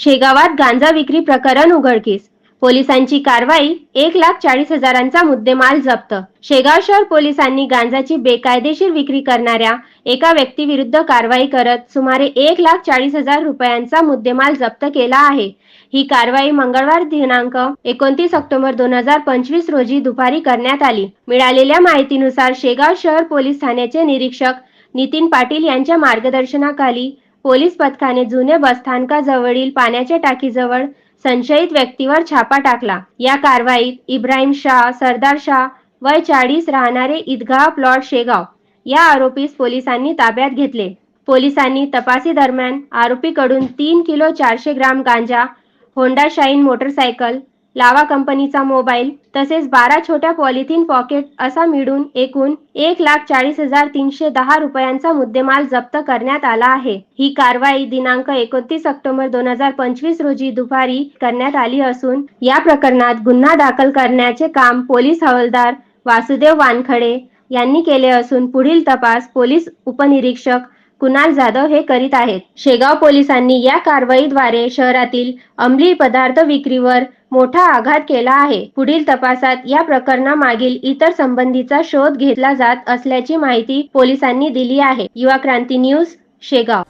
शेगावात गांजा विक्री प्रकरण उघडकीस. पोलिसांची कारवाई एक लाख चाळीस हजारांचा मुद्देमाल जप्त. शेगाव शहर पोलिसांनी गांजाची बेकायदेशीर विक्री करणाऱ्या एका व्यक्तीविरुद्ध कारवाई करत सुमारे एक लाख चाळीस हजार रुपयांचा मुद्देमाल जप्त केला आहे. ही कारवाई मंगळवार दिनांक एकोणतीस ऑक्टोबर दोन हजार पंचवीस रोजी दुपारी करण्यात आली. मिळालेल्या माहितीनुसार शेगाव शहर पोलीस ठाण्याचे निरीक्षक नितीन पाटील यांच्या मार्गदर्शनाखाली पोलीस पथकाने जुने बसस्थानकाजवळील पाण्याच्या टाकीजवळ संशयित व्यक्तीवर छापा टाकला. या कारवाईत इब्राहिम शाह सरदार शाह वय चाळीस राहणारे ईदगाह प्लॉट शेगाव या आरोपीस पोलिसांनी ताब्यात घेतले. पोलिसांनी तपासी दरम्यान आरोपीकडून तीन किलो चारशे ग्राम गांजा होंडा शाईन मोटरसायकल लावा कंपनीचा मोबाईल तसेच बारा छोट्या पॉलिथिन पॉकेट असा मिळून एकूण एक लाख चाळीस हजार तीनशे दहा रुपयांचा मुद्देमाल जप्त करण्यात आला आहे. ही कारवाई दिनांक एकोणतीस ऑक्टोबर दोन हजार पंचवीस रोजी दुपारी करण्यात आली असून या प्रकरणात गुन्हा दाखल करण्याचे काम पोलीस हवालदार वासुदेव वानखडे यांनी केले असून पुढील तपास पोलीस उपनिरीक्षक कुणाल जाधव हे करीत आहेत. शेगाव पोलिसांनी या कारवाईद्वारे शहरातील अंमली पदार्थ विक्रीवर मोठा आघात केला आहे. पुढील तपासात या प्रकरणामागील इतर संबंधीचा शोध घेतला जात असल्याची माहिती पोलिसांनी दिली आहे. युवा क्रांती न्यूज शेगाव.